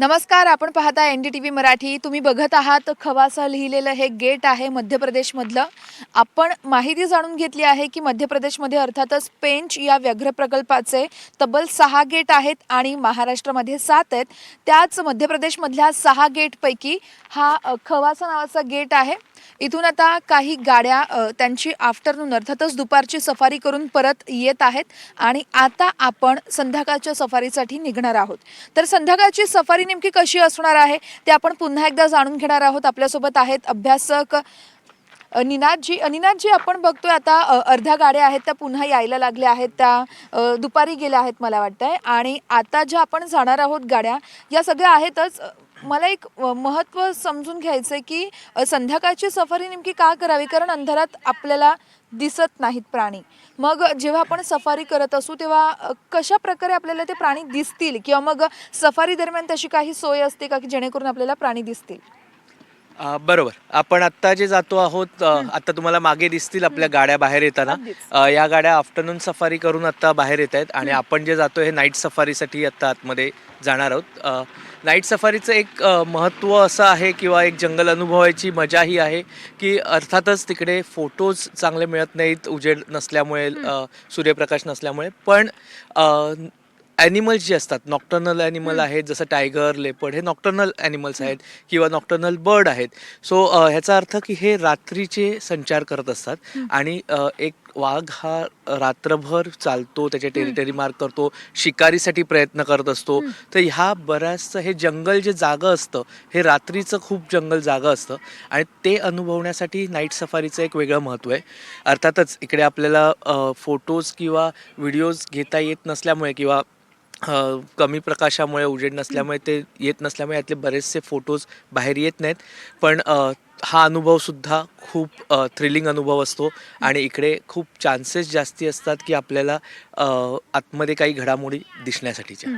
नमस्कार आपण पाहता N D T V Marathi. तुम्ही बघत आहात खवासा लिहिलेलं हे गेट आहे मध्य प्रदेशमधलं आपण माहिती जाणून घेतली आहे की मध्य प्रदेशमध्ये अर्थातच पेंच या व्याघ्र प्रकल्पाचे तब्बल सहा गेट आहेत आणि महाराष्ट्रामध्ये सात आहेत. त्याच मध्य प्रदेशमधल्या सहा गेटपैकी हा खवासा नावाचा गेट आहे. इथून आता काही गाड्या त्यांची आफ्टरनून अर्थातच दुपारची सफारी करून परत येत आहेत आणि आता आपण संध्याकाळच्या सफारीसाठी निघणार आहोत. तर संध्याकाळची सफारी नेमकी कशी असणार आहे ते आपण पुन्हा एकदा जाणून घेणार आहोत. आपल्यासोबत आहेत अभ्यासक निनादजी. निनादजी आपण बघतोय आता अर्ध्या गाड्या आहेत त्या पुन्हा यायला लागल्या आहेत त्या दुपारी गेल्या आहेत मला वाटतंय. आणि आता ज्या आपण जाणार आहोत गाड्या या सगळ्या आहेतच मला एक महत्त्व समजून घ्यायचं आहे की संध्याकाळची सफारी नेमकी का करावी? कारण अंधारात आपल्याला दिसत नाहीत प्राणी. मग जेव्हा आपण सफारी करत असू तेव्हा कशा प्रकारे आपल्याला ते प्राणी दिसतील? किंवा मग सफारी दरम्यान तशी काही सोय असते का की जेणेकरून आपल्याला प्राणी दिसतील? बरोबर. आपण आत्ता जे जातो आहोत आता तुम्हाला मागे दिसतील आपल्या गाड्या बाहेर येताना. या गाड्या आफ्टरनून सफारी करून आता बाहेर येत आहेत आणि आपण जे जातो हे नाईट सफारीसाठी आता आतमध्ये जाणार आहोत. नाईट सफारीचं एक महत्त्व असं आहे किंवा एक जंगल अनुभवायची मजा ही आहे की अर्थातच तिकडे फोटोज चांगले मिळत नाहीत उजेड नसल्यामुळे सूर्यप्रकाश नसल्यामुळे. पण ॲनिमल्स जे असतात नॉक्टर्नल ॲनिमल आहेत जसं टायगर लेपर्ड हे नॉक्टर्नल ॲनिमल्स आहेत किंवा नॉक्टर्नल बर्ड आहेत. सो ह्याचा अर्थ की हे रात्रीचे संचार करत असतात आणि एक वाघ हा रात्रभर चालतो त्याचे टेरिटरी मार्क करतो शिकारीसाठी प्रयत्न करत असतो. तर ह्या बऱ्याचचं हे जंगल जे जागं असतं हे रात्रीचं खूप जंगल जागं असतं आणि ते अनुभवण्यासाठी नाईट सफारीचं एक वेगळं महत्त्व आहे. अर्थातच इकडे आपल्याला फोटोज किंवा व्हिडिओज घेता येत नसल्यामुळे किंवा कमी प्रकाशामुळे उजेड नसल्यामुळे ते येत नसल्यामुळे यातले बरेचसे फोटोज बाहेर येत नाहीत. पण हा अनुभवसुद्धा खूप थ्रिलिंग अनुभव असतो. आणि इकडे खूप चान्सेस जास्ती असतात की आपल्याला आतमध्ये काही घडामोडी दिसण्यासाठीच्या.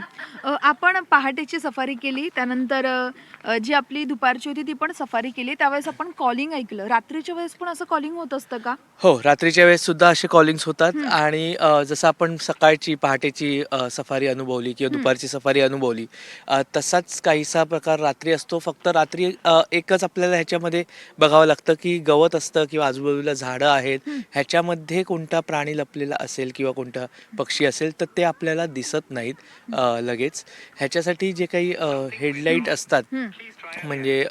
आपण पहाटेची सफारी केली. त्यानंतर जी आपली दुपारची होती ती पण सफारी केली. त्यावेळेस आपण कॉलिंग ऐकलं. रात्रीच्या वेळेस पण असं कॉलिंग होत असतं का? हो रात्रीच्या वेळेस सुद्धा असे कॉलिंग्स होतात. आणि जसं आपण सकाळची पहाटेची सफारी अनुभवली किंवा दुपारची सफारी अनुभवली तसाच काहीसा प्रकार रात्री असतो. फक्त रात्री एकच आपल्याला ह्याच्यामध्ये बघावं लागतं की गवत असतं किंवा आजूबाजूला झाडं आहेत ह्याच्यामध्ये कोणता प्राणी लपलेला असेल किंवा कोणता पक्षी असेल तर ते आपल्याला दिसत नाहीत लगेच. ह्याच्यासाठी जे काही हेडलाईट असतात. म्हणजे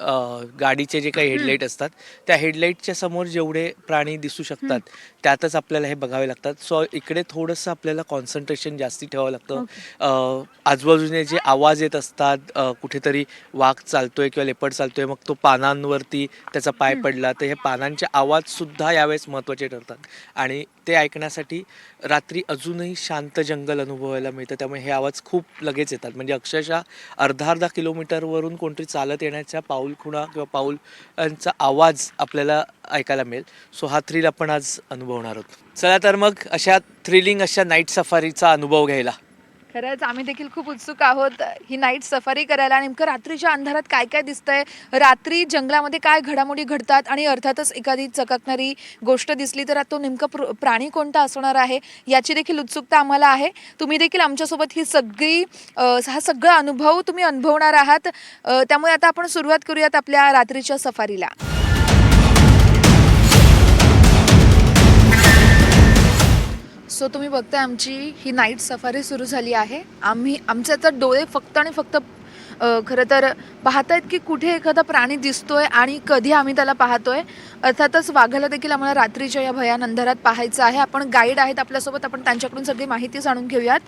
गाडीचे जे काही हेडलाईट असतात त्या हेडलाईटच्या समोर जेवढे प्राणी दिसू शकतात त्यातच आपल्याला हे बघावे लागतात. सो इकडे थोडंसं आपल्याला कॉन्सन्ट्रेशन जास्ती ठेवावं लागतं. आजूबाजूने जे आवाज येत असतात कुठेतरी वाघ चालतोय किंवा लेपड चालतोय मग तो पानांवरती त्याचा पाय पडला तर हे पानांचे आवाज सुद्धा यावेळेस महत्त्वाचे ठरतात. आणि ते ऐकण्यासाठी रात्री अजूनही शांत जंगल अनुभवायला मिळतं त्यामुळे हे आवाज खूप लगेच येतात. म्हणजे अक्षरशः अर्धा अर्धा किलोमीटरवरून कोणतरी चालत येण्याच्या पाऊल खुणा किंवा पाऊलांचा आवाज आपल्याला ऐकायला मिळेल. सो हा थ्रिल आपण आज अनुभवणार आहोत. चला तर मग अशा थ्रिलिंग अशा नाईट सफारीचा अनुभव घ्यायला. खरंच आम्ही देखील खूप उत्सुक आहोत ही नाईट सफारी करायला. नेमकं रात्रीच्या अंधारात काय काय दिसतंय? रात्री जंगलामध्ये काय घडामोडी घडतात? आणि अर्थातच एखादी चककणारी गोष्ट दिसली तर तो नेमकं प्र- प्राणी कोणता असणार आहे? याची देखील उत्सुकता आम्हाला आहे. तुम्ही देखील आमच्यासोबत ही सगळी हा सगळा अनुभव तुम्ही अनुभवणार आहात. त्यामुळे आता आपण सुरुवात करूयात आपल्या रात्रीच्या सफारीला सो तुम्ही बघताय आमची ही नाईट सफारी सुरू झाली आहे. आम्ही आमचे आता डोळे फक्त आणि फक्त खरं तर पाहतायत की कुठे एखादा प्राणी दिसतोय आणि कधी आम्ही त्याला पाहतोय. अर्थातच वाघाला देखील आम्हाला रात्रीच्या या भयान अंधारात पाहायचं आहे. आपण गाईड आहेत आपल्यासोबत. आपण त्यांच्याकडून सगळी माहिती जाणून घेऊयात.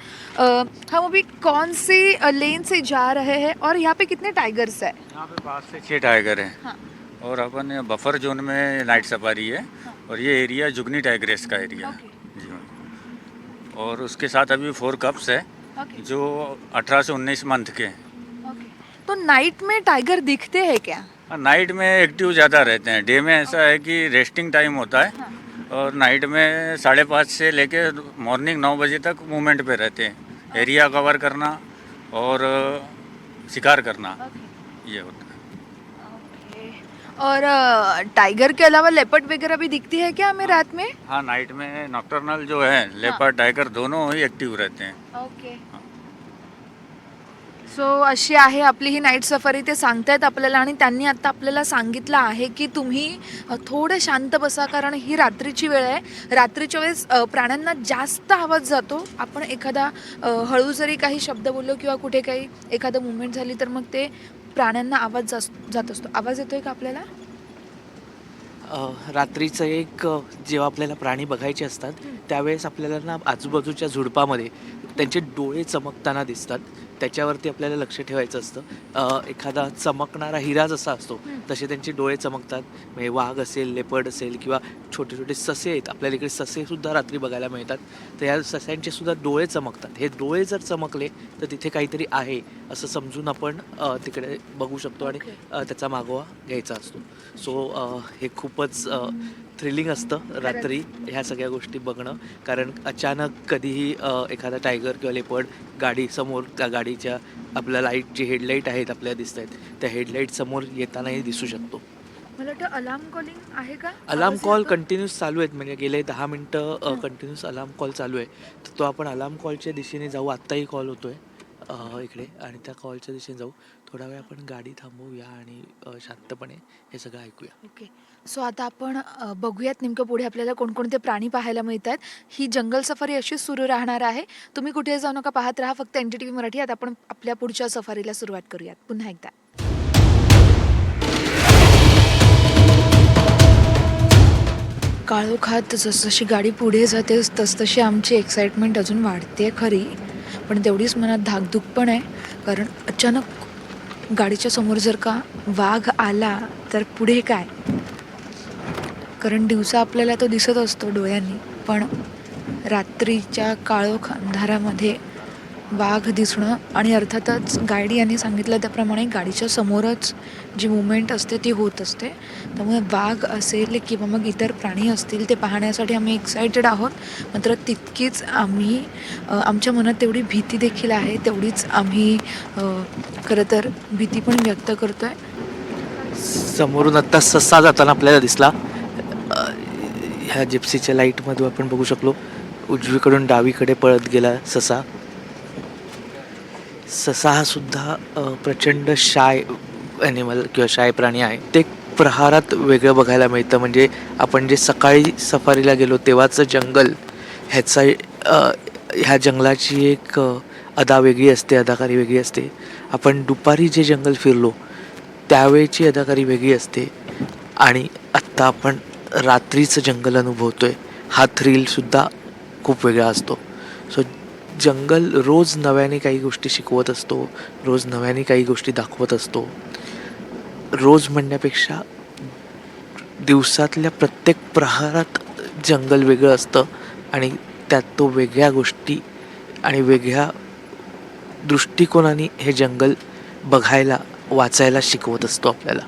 हम अभी कौन सी लेन से जा रहे हैं? और यहाँ पे कितने टाइगर्स है? यहाँ पे पाँच से छः टाइगर हैं। हाँ। और अपन बफर जोन में नाइट सफारी है। और ये एरिया जुगनी टाइग्रेस का एरिया है। और उसके साथ अभी फोर कप्स है ओके जो 18 से 19 मंथ के हैं। ओके तो नाइट में टाइगर दिखते हैं क्या? नाइट में एक्टिव ज़्यादा रहते हैं। डे में ऐसा है कि रेस्टिंग टाइम होता है हाँ। और नाइट में साढ़े पाँच से लेके मॉर्निंग नौ बजे तक मूवमेंट पे रहते हैं। एरिया कवर करना और शिकार करना। ओके ये होता है। और अ, टाइगर के अलावा लेपर्ड वगैरह भी दिखती है क्या हमें रात में? हाँ नाइट में नॉक्टर्नल जो है लेपर्ड टाइगर दोनों ही एक्टिव रहते हैं। ओके सो अशी आहे आपली ही नाईट सफारी ते सांगतायत आपल्याला आणि त्यांनी आता आपल्याला सांगितलं आहे की तुम्ही अ, थोडं शांत बसा कारण ही रात्रीची वेळ आहे. रात्रीच्या वेळेस अ, प्राण्यांना जास्त आवाज जातो. आपण एखादा अ, हळू जरी काही शब्द बोललो किंवा कुठे काही एखादं मुवमेंट झाली तर मग ते प्राण्यांना आवाज जास जात असतो. आवाज येतोय का आपल्याला? रात्रीचं एक जेव्हा आपल्याला प्राणी बघायचे असतात त्यावेळेस आपल्याला ना आजूबाजूच्या झुडपामध्ये त्यांचे डोळे चमकताना दिसतात. त्याच्यावरती आपल्याला लक्ष ठेवायचं असतं. एखादा चमकणारा हिरा जसा असतो. तसे त्यांचे डोळे चमकतात. म्हणजे वाघ असेल लेपर्ड असेल किंवा छोटे छोटे ससे आहेत. आपल्याला इकडे ससे सुद्धा रात्री बघायला मिळतात. तर या सस्यांचे सुद्धा डोळे चमकतात. हे डोळे जर चमकले तर तिथे काहीतरी आहे असं समजून आपण तिकडे बघू शकतो आणि त्याचा मागोवा घ्यायचा असतो. सो हे खूपच थ्रिलिंग असतं रात्री ह्या सगळ्या गोष्टी बघणं. कारण अचानक कधीही एखादा टायगर किंवा लेपर्ड गाडी समोर त्या गाडीच्या आपल्या लाइट जी हेडलाईट आहेत आपल्याला दिसत आहेत. त्या हेडलाईट समोर येतानाही दिसू शकतो. मला वाटतं अलार्म कॉलिंग आहे का? Alarm call? कंटिन्यूस चालू आहेत. म्हणजे गेले दहा मिनटं. कंटिन्यूस अलार्म कॉल चालू आहे. तर तो आपण अलार्म कॉलच्या दिशेने जाऊ. आत्ताही कॉल होतोय अ, इकडे. आणि त्या कॉलच्या दिशेने जाऊ. थोडा वेळ आपण गाडी थांबवूया आणि शांतपणे हे सगळं ऐकूया. ओके सो आता आपण अ, बघूयात नेमकं पुढे आपल्याला कोणकोणते प्राणी पाहायला मिळतात. ही जंगल सफारी अशीच सुरू राहणार आहे. तुम्ही कुठे जाऊ नका पाहत राहा. फक्त N T T V Marathi आता आपण आपल्या पुढच्या सफारीला सुरुवात करूयात. पुन्हा एकदा. काळोखात जसजशी गाडी पुढे जाते तसतशी आमची एक्साइटमेंट अजून वाढते खरी. पण तेवढीच मनात धाकधूक पण आहे. कारण अचानक गाडीच्या समोर जर का वाघ आला तर पुढे काय? कारण दिवसा आपल्याला तो दिसत असतो डोळ्यांनी. पण रात्रीच्या काळोख अंधारामध्ये वाघ दिसणं आणि अर्थातच गाडी यांनी सांगितलं त्याप्रमाणे गाडीच्या समोरच जी मुवमेंट असते ती होत असते. त्यामुळे वाघ असेल किंवा मग इतर प्राणी असतील ते पाहण्यासाठी आम्ही एक्सायटेड आहोत. मात्र तितकीच आम्ही आमच्या मनात तेवढी भीती देखील आहे तेवढीच आम्ही खरं तर भीती पण व्यक्त करतो आहे समोरून आत्ता ससा जाताना आपल्याला दिसला. ह्या जिप्सीच्या लाईटमध्ये आपण बघू शकलो उजवीकडून डावीकडे पळत गेला ससा. ससा हा सुद्धा प्रचंड शाय ॲनिमल किंवा शाय प्राणी आहे. ते प्रहारात वेगळं बघायला मिळतं. म्हणजे आपण जे सकाळी सफारीला गेलो तेव्हाचं जंगल ह्याचा ह्या जंगलाची एक अदा वेगळी असते अदाकारी वेगळी असते. आपण दुपारी जे जंगल फिरलो त्यावेळची अदाकारी वेगळी असते. आणि आत्ता आपण रात्रीचं जंगल अनुभवतो आहे हा थ्रिलसुद्धा खूप वेगळा असतो. सो जंगल रोज नव्याने काही गोष्टी शिकवत असतो रोज नव्याने काही गोष्टी दाखवत असतो. रोज म्हणण्यापेक्षा दिवसातल्या प्रत्येक प्रहारात जंगल वेगळं असतं आणि त्यात तो वेगळ्या गोष्टी आणि वेगळ्या दृष्टिकोनाने हे जंगल बघायला वाचायला शिकवत असतो आपल्याला.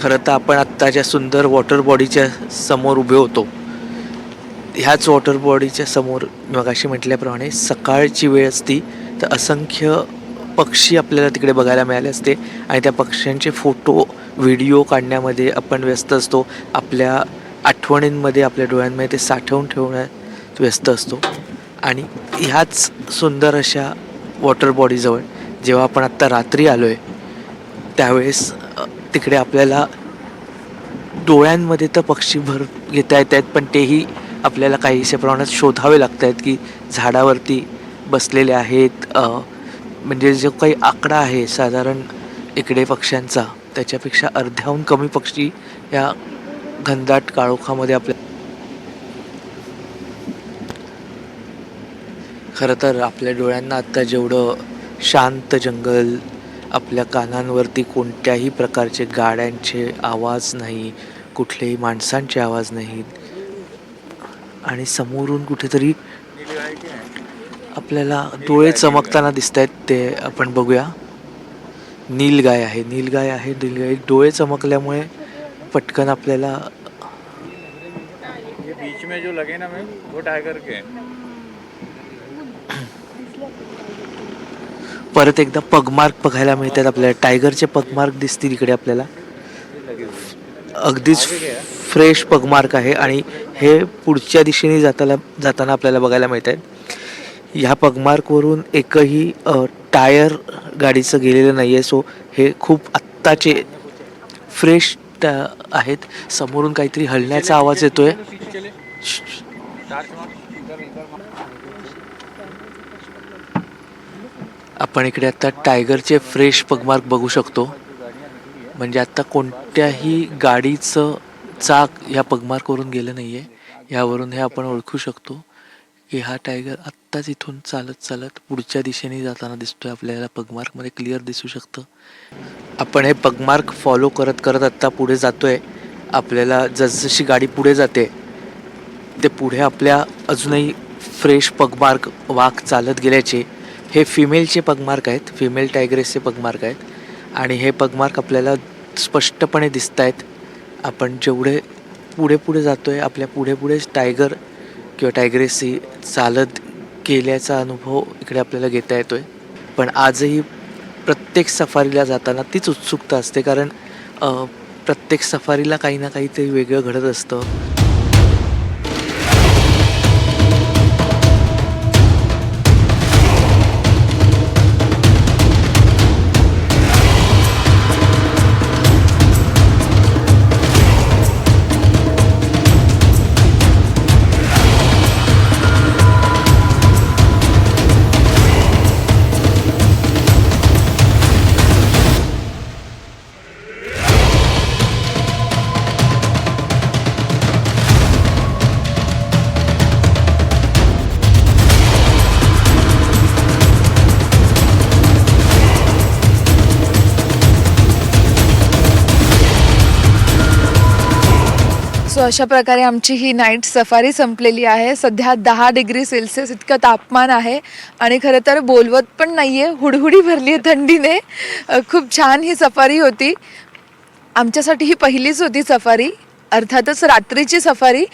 खरं तर आपण आत्ताच्या सुंदर वॉटर बॉडीच्या समोर उभे होतो ह्याच वॉटर बॉडीच्या समोर मगाशी म्हटल्याप्रमाणे सकाळची वेळ असती तर असंख्य पक्षी आपल्याला तिकडे बघायला मिळाले असते आणि त्या पक्ष्यांचे फोटो व्हिडिओ काढण्यामध्ये आपण व्यस्त असतो. आपल्या आठवणींमध्ये आपल्या डोळ्यांमध्ये ते साठवून ठेवण्यात व्यस्त असतो. आणि ह्याच सुंदर अशा वॉटर बॉडीजवळ जेव्हा आपण आत्ता रात्री आलो आहे त्यावेळेस तिकडे आपल्याला डोळ्यांमध्ये तर पक्षी भर घेता येत आहेत पण तेही आपल्याला काहीशा प्रमाणात शोधावे लागत आहेत की झाडावरती बसलेले आहेत म्हणजे जो काही आकडा आहे साधारण इकडे पक्ष्यांचा त्याच्यापेक्षा अर्ध्याहून कमी पक्षी या घनदाट काळोखामध्ये आपल्या खरं तर आपल्या डोळ्यांना आत्ता जेवढं शांत जंगल आपल्या कानांवरती कोणत्याही प्रकारचे गाड्यांचे आवाज नाही कुठलेही माणसांचे आवाज नाहीत आणि समोरून कुठेतरी आपल्याला डोळे चमकताना दिसत आहेत ते आपण बघूया. नीलगाय आहे नीलगाय आहे नीलगाय डोळे चमकल्यामुळे पटकन आपल्याला बीच में जो लगे ना मैम वो टाइगर के. परत एकदा पगमार्क बघायला मिळतात आपल्याला. टायगरचे पगमार्क दिसतील इकडे आपल्याला. अगदीच फ्रेश पगमार्क आहे आणि हे पुढच्या दिशेने जाताना जाताना आपल्याला बघायला मिळत आहेत ह्या पगमार्कवरून एकही टायर गाडीचं गेलेलं नाही आहे सो हे खूप आत्ताचे फ्रेश आहेत. समोरून काहीतरी हलण्याचा आवाज येतोय. आपण इकडे आता टायगरचे फ्रेश पगमार्क बघू शकतो. म्हणजे आता कोणत्याही गाडीचं चाक ह्या पगमार्कवरून गेलं नाही आहे ह्यावरून हे आपण ओळखू शकतो की हा टायगर आत्ताच इथून चालत चालत पुढच्या दिशेने जाताना दिसतोय. आपल्याला पगमार्कमध्ये क्लिअर दिसू शकतं. आपण हे पगमार्क फॉलो करत करत आत्ता पुढे जातोय. आपल्याला जसजशी गाडी पुढे जाते ते पुढे आपल्या अजूनही फ्रेश पगमार्क वाघ चालत गेल्याचे हे फिमेलचे पगमार्क आहेत. फिमेल टायग्रेसचे पगमार्क आहेत. आणि हे पगमार्क आपल्याला स्पष्टपणे दिसत आहेत आपण जेवढे पुढे पुढे जातो आहे आपल्या पुढे पुढेच टायगर किंवा टायग्रेसी चालत गेल्याचा अनुभव इकडे आपल्याला घेता येतो आहे पण आजही प्रत्येक सफारीला जाताना तीच उत्सुकता असते कारण प्रत्येक सफारीला काही ना काहीतरी वेगळं घडत असतं. सो अशा प्रकारे आमची ही नाईट सफारी संपलेली आहे. सध्या दहा डिग्री सेल्सिअस इतकं तापमान आहे आणि खरं तर बोलवत पण नाही आहे हुडहुडी भरली आहे थंडीने. खूप छान ही सफारी होती. आमच्यासाठी ही पहिलीच होती सफारी अर्थातच रात्रीची सफारी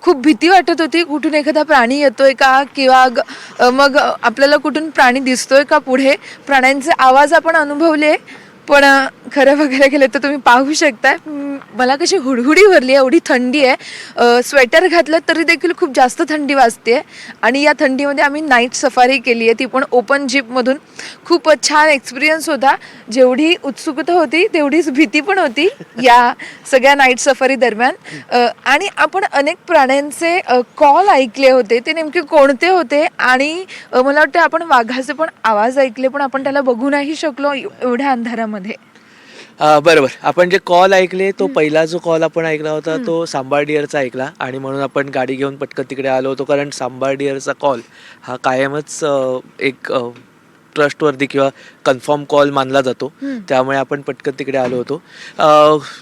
खूप भीती वाटत होती. कुठून एखादा प्राणी येतोय का? किंवा ग- मग आपल्याला कुठून प्राणी दिसतोय का पुढे? प्राण्यांचे आवाज आपण अनुभवले. पण खरं बघायला गेलं तर तुम्ही पाहू शकता मला कशी हुडहुडी भरली एवढी थंडी आहे. स्वेटर घातलं तरी देखील खूप जास्त थंडी वाजते आणि या थंडीमध्ये आम्ही नाईट सफारी केली आहे. ती पण ओपन जीपमधून खूप छान एक्सपिरियन्स होता. जेवढी उत्सुकता होती तेवढीच भीती पण होती या सगळ्या नाईट सफारी दरम्यान. आणि आपण अनेक प्राण्यांचे कॉल ऐकले होते. ते नेमके कोणते होते? आणि मला वाटतं आपण वाघाचे पण आवाज ऐकले पण आपण त्याला बघू नाही शकलो एवढ्या अंधारामध्ये. बरोबर. आपण जे कॉल ऐकले तो पहिला जो कॉल आपण ऐकला होता तो सांबार डिअरचा ऐकला. आणि म्हणून आपण गाडी घेऊन पटकन तिकडे आलो होतो कारण सांबार डिअरचा कॉल हा कायमच अ, एक ट्रस्टवरती किंवा कन्फर्म कॉल मानला जातो. त्यामुळे आपण पटकन तिकडे आलो होतो.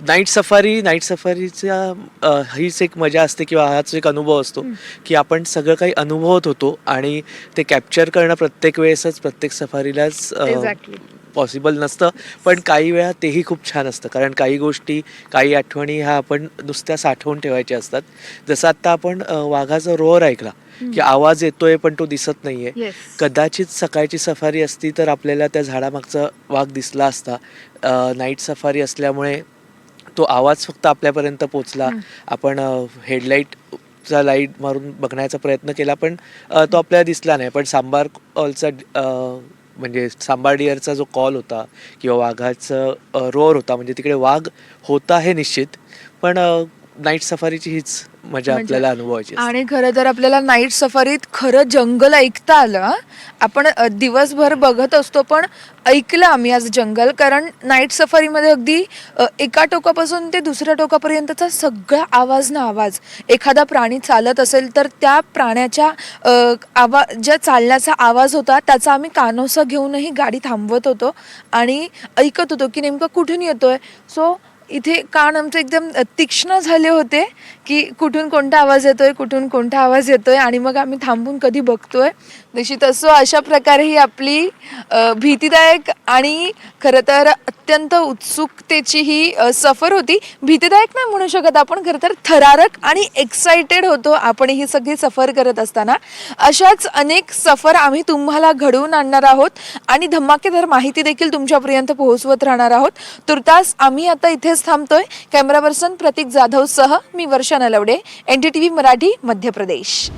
नाईट सफारी नाईट सफारीचा हीच एक मजा असते किंवा हाच एक अनुभव असतो की आपण सगळं काही अनुभवत होतो आणि ते कॅप्चर करणं प्रत्येक वेळेसच प्रत्येक सफारीलाच अ, Exactly. पॉसिबल नसतं. पण काही वेळा तेही खूप छान असतं. कारण काही गोष्टी काही आठवणी ह्या आपण नुसत्या साठवून ठेवायच्या असतात. जसं आता आपण वाघाचा रोअर ऐकला की आवाज येतोय पण तो दिसत नाहीये. Yes. कदाचित सकाळची सफारी असती तर आपल्याला त्या झाडामागचा वाघ दिसला असता. नाईट सफारी असल्यामुळे तो आवाज फक्त आपल्यापर्यंत पोचला आपण हेडलाईटचा लाइट मारून बघण्याचा प्रयत्न केला. पण तो आपल्याला दिसला नाही. पण सांबार कॉलचा म्हणजे सांबाडियरचा जो कॉल होता किंवा वाघाचं रोअर होता म्हणजे तिकडे वाघ होता हे निश्चित. पण नाईट सफारीची हीच मजा मजा. आपल्याला अनुभवायची असते. आणि खरं तर आपल्याला नाईट सफारीत खरं जंगल ऐकता आलं हं. आपण अ, दिवसभर बघत असतो पण ऐकलं आम्ही आज जंगल कारण नाईट सफारीमध्ये अगदी अ, एका टोकापासून ते दुसऱ्या टोकापर्यंतचा सगळा आवाज ना आवाज एखादा प्राणी चालत असेल तर त्या प्राण्याच्या अ, आवा ज्या चालण्याचा आवाज होता त्याचा आम्ही कानोसा घेऊनही गाडी थांबवत होतो आणि ऐकत होतो की नेमकं कुठून येतोय सो इथे कान आमचे एकदम तीक्ष्ण झाले होते. की कुठून कोणता आवाज येतोय कुठून कोणता आवाज येतोय आणि मग आम्ही थांबून कधी बघतोय. निश्चित असो अशा प्रकारे ही आपली भीतीदायक आणि खरं तर अत्यंत उत्सुकतेची ही सफर होती. भीतीदायक नाही म्हणू शकत आपण खरं तर थरारक आणि एक्साइटेड होतो आपण ही सगळी सफर करत असताना. अशाच अनेक सफर आम्ही तुम्हाला घडवून आणणार आहोत आणि धमाकेदार माहिती देखील तुमच्यापर्यंत पोहोचवत राहणार आहोत. तुर्तास आम्ही आता इथेच थांबतोय. कॅमेरा पर्सन प्रतीक जाधव सह मी Varsha Nalawade N D T V Marathi Madhya Pradesh.